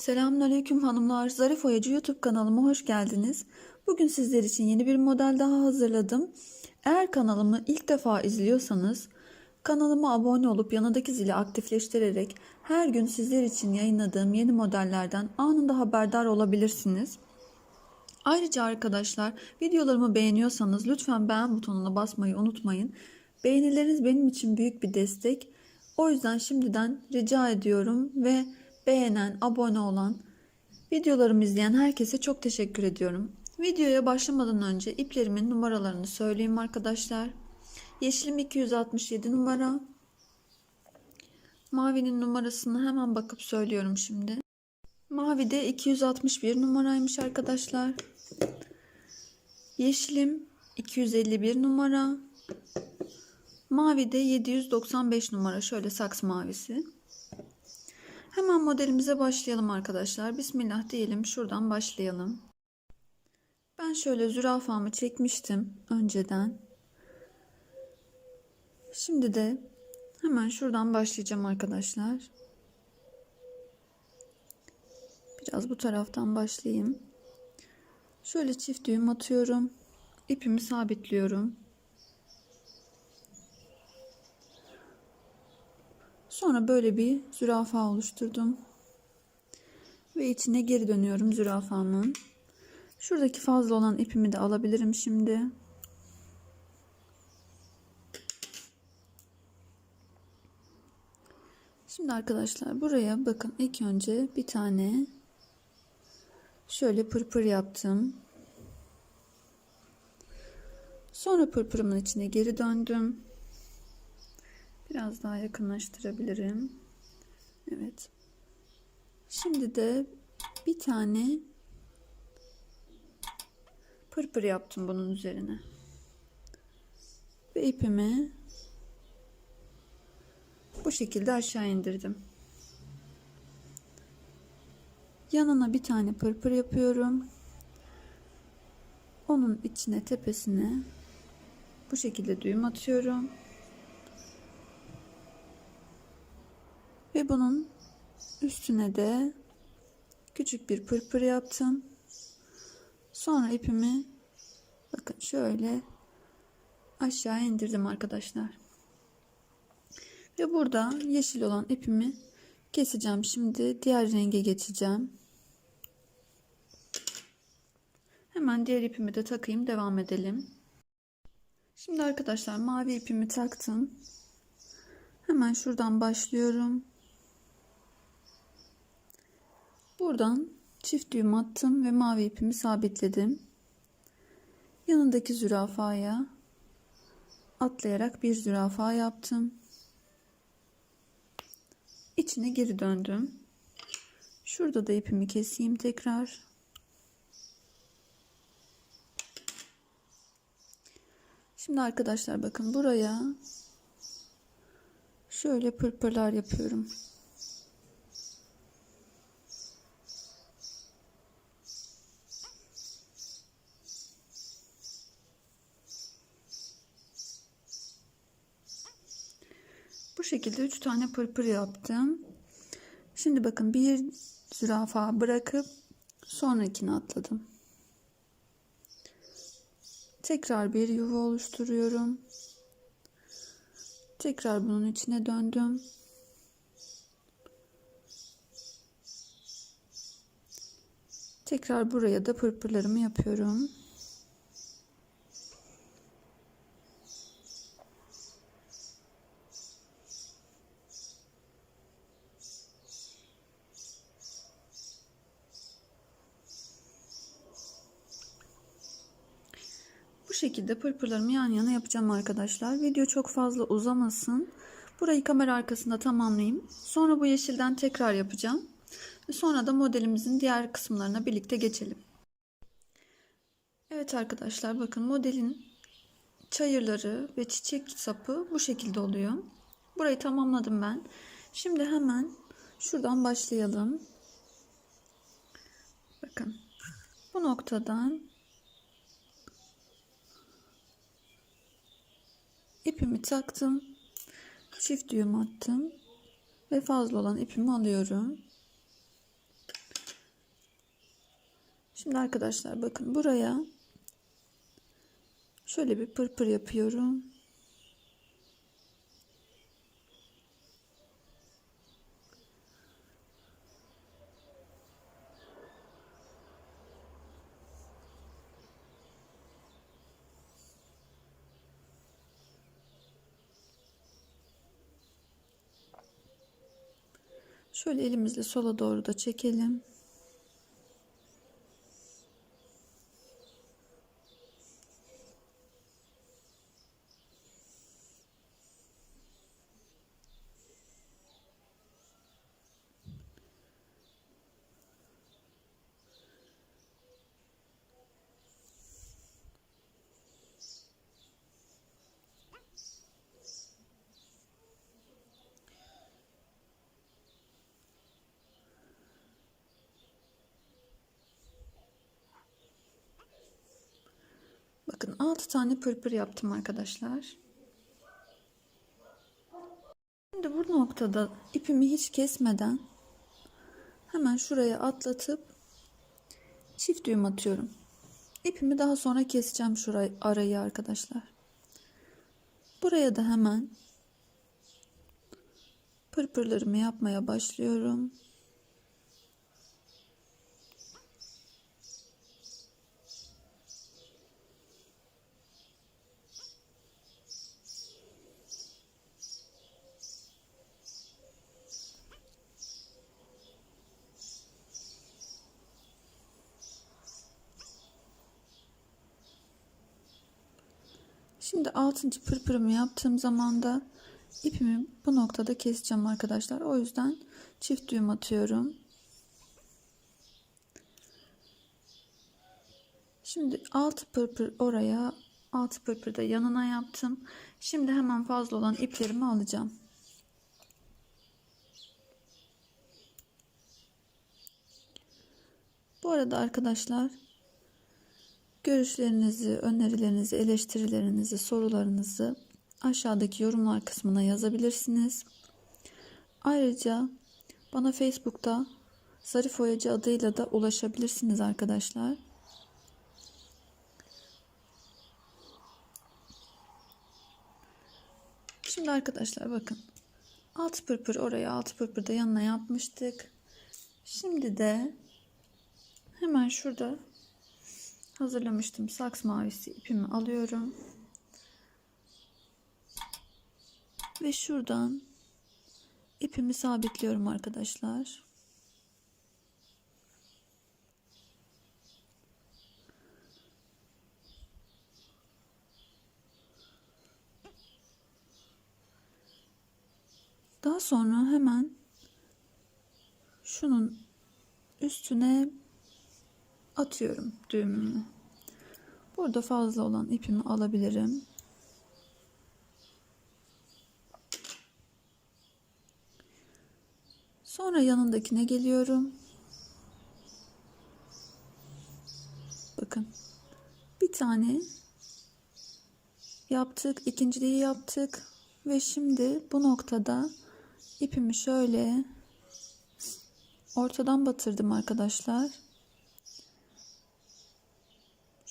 Selamünaleyküm hanımlar. Zarif Oyacı YouTube kanalıma hoş geldiniz. Bugün sizler için yeni bir model daha hazırladım. Eğer kanalımı ilk defa izliyorsanız kanalıma abone olup yanındaki zili aktifleştirerek her gün sizler için yayınladığım yeni modellerden anında haberdar olabilirsiniz. Ayrıca arkadaşlar videolarımı beğeniyorsanız lütfen beğen butonuna basmayı unutmayın. Beğenileriniz benim için büyük bir destek. O yüzden şimdiden rica ediyorum ve beğenen, abone olan, videolarımı izleyen herkese çok teşekkür ediyorum. Videoya başlamadan önce iplerimin numaralarını söyleyeyim arkadaşlar. Yeşilim 267 numara. Mavinin numarasını hemen bakıp söylüyorum şimdi. Mavi de 261 numaraymış arkadaşlar. Yeşilim 251 numara. Mavi de 795 numara. Şöyle saks mavisi. Hemen modelimize başlayalım arkadaşlar. Bismillah diyelim. Şuradan başlayalım. Ben şöyle zürafamı çekmiştim önceden. Şimdi de hemen şuradan başlayacağım arkadaşlar. Biraz bu taraftan başlayayım. Şöyle çift düğüm atıyorum. İpimi sabitliyorum. Sonra böyle bir zürafa oluşturdum. Ve içine geri dönüyorum zürafamın. Şuradaki fazla olan ipimi de alabilirim şimdi. Şimdi arkadaşlar buraya bakın ilk önce bir tane şöyle pırpır yaptım. Sonra pırpırımın içine geri döndüm. Biraz daha yakınlaştırabilirim. Evet. Şimdi de bir tane pırpır yaptım bunun üzerine. Ve ipimi bu şekilde aşağı indirdim. Yanına bir tane pırpır yapıyorum. Onun içine tepesine bu şekilde düğüm atıyorum. Ve bunun üstüne de küçük bir pırpır yaptım. Sonra ipimi bakın şöyle aşağı indirdim arkadaşlar. Ve burada yeşil olan ipimi keseceğim. Şimdi diğer renge geçeceğim. Hemen diğer ipimi de takayım devam edelim. Şimdi arkadaşlar mavi ipimi taktım. Hemen şuradan başlıyorum. Buradan çift düğüm attım ve mavi ipimi sabitledim. Yanındaki zürafaya atlayarak bir zürafa yaptım. İçine geri döndüm. Şurada da ipimi keseyim tekrar. Şimdi arkadaşlar bakın buraya şöyle pırpırlar yapıyorum. Şekilde 3 tane pırpır yaptım. Şimdi bakın bir zürafa bırakıp sonrakini atladım. Tekrar bir yuva oluşturuyorum. Tekrar bunun içine döndüm. Tekrar buraya da pırpırlarımı yapıyorum. Bu şekilde pırpırlarımı yan yana yapacağım arkadaşlar. Video çok fazla uzamasın. Burayı kamera arkasında tamamlayayım. Sonra bu yeşilden tekrar yapacağım. Sonra da modelimizin diğer kısımlarına birlikte geçelim. Evet arkadaşlar bakın modelin çayırları ve çiçek sapı bu şekilde oluyor. Burayı tamamladım ben. Şimdi hemen şuradan başlayalım. Bakın bu noktadan ipimi taktım. Çift düğüm attım. Ve fazla olan ipimi alıyorum. Şimdi arkadaşlar bakın buraya şöyle bir pırpır yapıyorum. Şöyle elimizle sola doğru da çekelim. Bakın 6 tane pırpır yaptım arkadaşlar. Şimdi bu noktada ipimi hiç kesmeden hemen şuraya atlatıp çift düğüm atıyorum. İpimi daha sonra keseceğim şurayı arayı arkadaşlar. Buraya da hemen pırpırlarımı yapmaya başlıyorum. Şimdi 6. pırpırımı yaptığım zaman da ipimi bu noktada keseceğim arkadaşlar. O yüzden çift düğüm atıyorum. Şimdi 6 pırpır oraya 6 pırpır da yanına yaptım. Şimdi hemen fazla olan iplerimi alacağım. Bu arada arkadaşlar Görüşlerinizi, önerilerinizi, eleştirilerinizi, sorularınızı aşağıdaki yorumlar kısmına yazabilirsiniz. Ayrıca bana Facebook'ta Zarif Oyacı adıyla da ulaşabilirsiniz arkadaşlar. Şimdi arkadaşlar bakın. Alt pırpır oraya alt pırpır da yanına yapmıştık. Şimdi de hemen şurada hazırlamıştım saks mavisi ipimi alıyorum. Ve şuradan ipimi sabitliyorum arkadaşlar. Daha sonra hemen şunun üstüne atıyorum düğümümü. Burada fazla olan ipimi alabilirim. Sonra yanındakine geliyorum. Bakın. Bir tane yaptık. ikinciliği yaptık. Ve şimdi bu noktada ipimi şöyle ortadan batırdım arkadaşlar.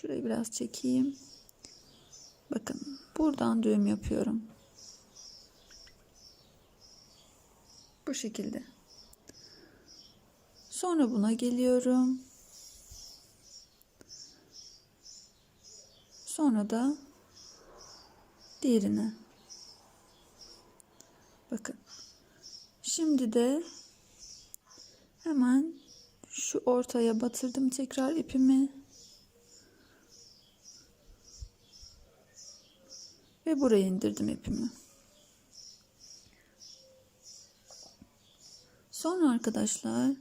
Şurayı biraz çekeyim. Bakın buradan düğüm yapıyorum. Bu şekilde. Sonra buna geliyorum. Sonra da diğerine. Bakın. Şimdi de hemen şu ortaya batırdım tekrar ipimi. Ve buraya indirdim ipimi. Sonra arkadaşlar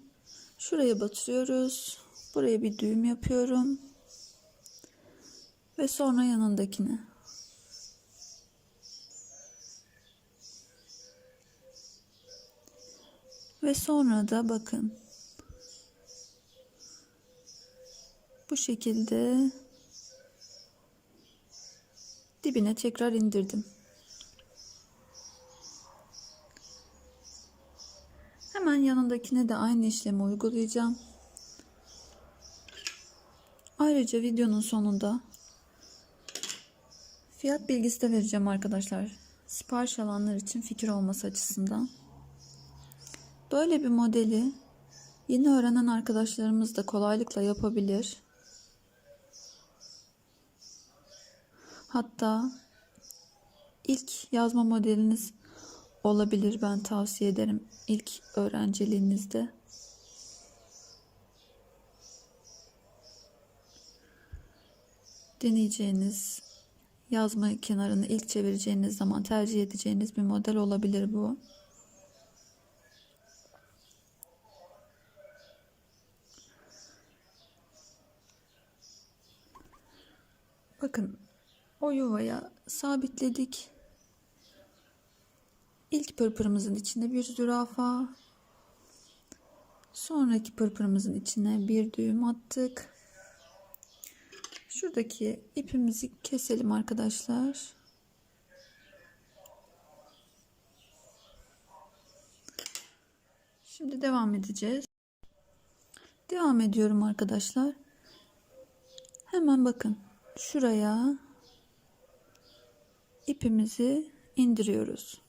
şuraya batırıyoruz. Buraya bir düğüm yapıyorum. Ve sonra yanındakine. Ve sonra da bakın. Bu şekilde dibine tekrar indirdim. Hemen yanındakine de aynı işlemi uygulayacağım. Ayrıca videonun sonunda fiyat bilgisi de vereceğim arkadaşlar. Sipariş alanlar için fikir olması açısından. Böyle bir modeli yeni öğrenen arkadaşlarımız da kolaylıkla yapabilir. Hatta ilk yazma modeliniz olabilir ben tavsiye ederim ilk öğrenciliğinizde. Deneyeceğiniz yazma kenarını ilk çevireceğiniz zaman tercih edeceğiniz bir model olabilir bu. Bakın o yuvaya sabitledik. İlk pırpırımızın içine bir zürafa. Sonraki pırpırımızın içine bir düğüm attık. Şuradaki ipimizi keselim arkadaşlar. Şimdi devam edeceğiz. Devam ediyorum arkadaşlar. Hemen bakın şuraya ipimizi indiriyoruz.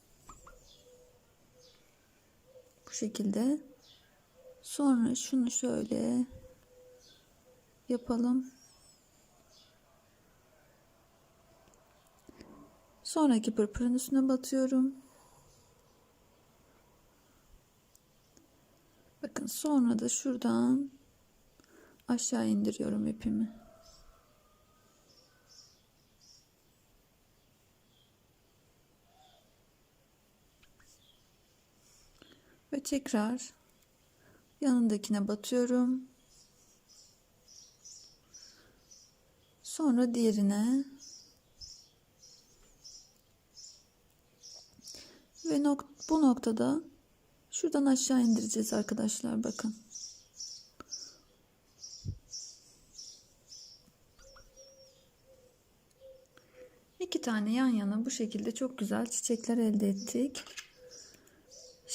Bu şekilde. Sonra şunu şöyle yapalım. Sonraki pırpırın üstüne batıyorum. Bakın sonra da şuradan aşağı indiriyorum ipimi. Tekrar yanındakine batıyorum. Sonra diğerine ve nok bu noktada şuradan aşağı indireceğiz arkadaşlar bakın. İki tane yan yana bu şekilde çok güzel çiçekler elde ettik.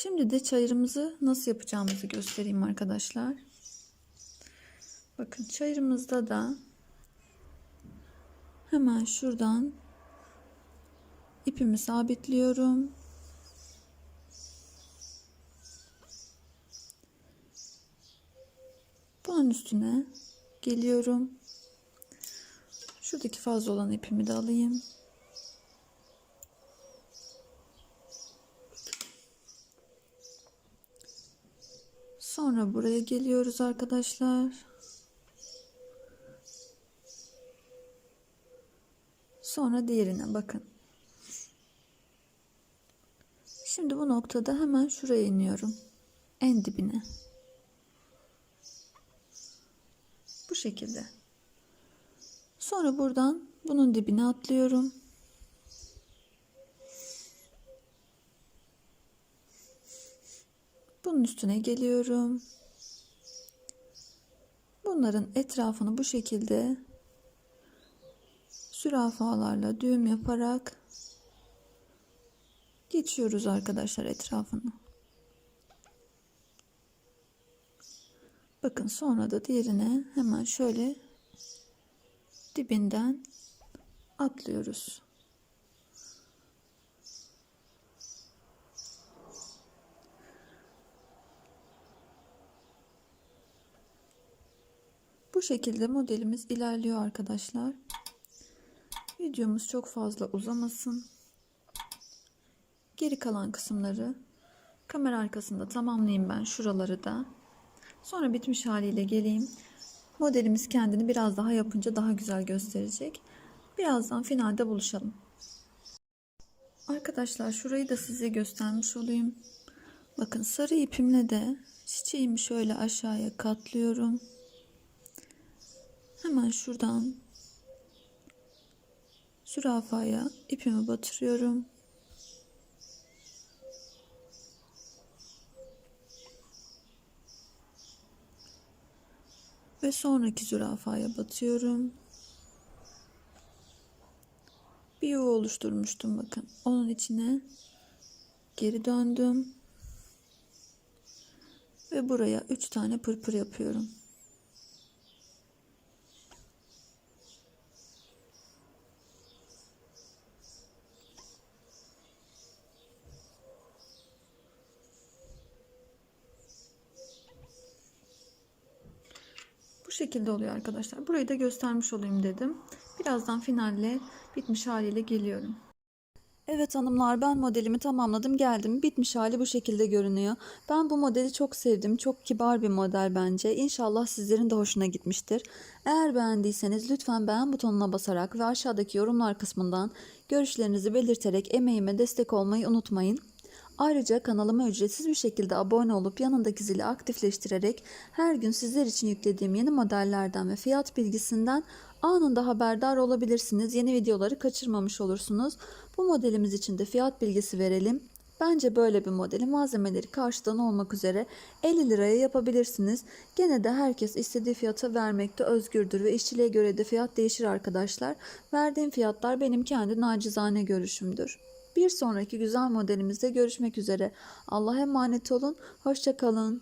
Şimdi de çayırımızı nasıl yapacağımızı göstereyim arkadaşlar. Bakın çayırımızda da hemen şuradan ipimi sabitliyorum. Bunun üstüne geliyorum. Şuradaki fazla olan ipimi de alayım. Sonra buraya geliyoruz arkadaşlar. Sonra diğerine bakın. Şimdi bu noktada hemen şuraya iniyorum. En dibine. Bu şekilde. Sonra buradan bunun dibine atlıyorum. Bunun üstüne geliyorum. Bunların etrafını bu şekilde sürafalarla düğüm yaparak geçiyoruz arkadaşlar etrafını. Bakın sonra da diğerine hemen şöyle dibinden atlıyoruz. Bu şekilde modelimiz ilerliyor arkadaşlar. Videomuz çok fazla uzamasın. Geri kalan kısımları kamera arkasında tamamlayayım ben şuraları da. Sonra bitmiş haliyle geleyim. Modelimiz kendini biraz daha yapınca daha güzel gösterecek. Birazdan finalde buluşalım. Arkadaşlar şurayı da size göstermiş olayım. Bakın sarı ipimle de çiçeğimi şöyle aşağıya katlıyorum. Hemen şuradan zürafaya ipimi batırıyorum. Ve sonraki zürafaya batıyorum. Bir yuva oluşturmuştum bakın. Onun içine geri döndüm. Ve buraya 3 tane pırpır yapıyorum. Şekilde oluyor arkadaşlar. Burayı da göstermiş olayım dedim. Birazdan finalle bitmiş haliyle geliyorum. Evet hanımlar ben modelimi tamamladım geldim. Bitmiş hali bu şekilde görünüyor. Ben bu modeli çok sevdim. Çok kibar bir model bence. İnşallah sizlerin de hoşuna gitmiştir. Eğer beğendiyseniz lütfen beğen butonuna basarak ve aşağıdaki yorumlar kısmından görüşlerinizi belirterek emeğime destek olmayı unutmayın. Ayrıca kanalıma ücretsiz bir şekilde abone olup yanındaki zili aktifleştirerek her gün sizler için yüklediğim yeni modellerden ve fiyat bilgisinden anında haberdar olabilirsiniz. Yeni videoları kaçırmamış olursunuz. Bu modelimiz için de fiyat bilgisi verelim. Bence böyle bir modeli malzemeleri karşıdan olmak üzere 50 liraya yapabilirsiniz. Gene de herkes istediği fiyata vermekte özgürdür ve işçiliğe göre de fiyat değişir arkadaşlar. Verdiğim fiyatlar benim kendi nacizane görüşümdür. Bir sonraki güzel modelimizde görüşmek üzere. Allah'a emanet olun. Hoşçakalın.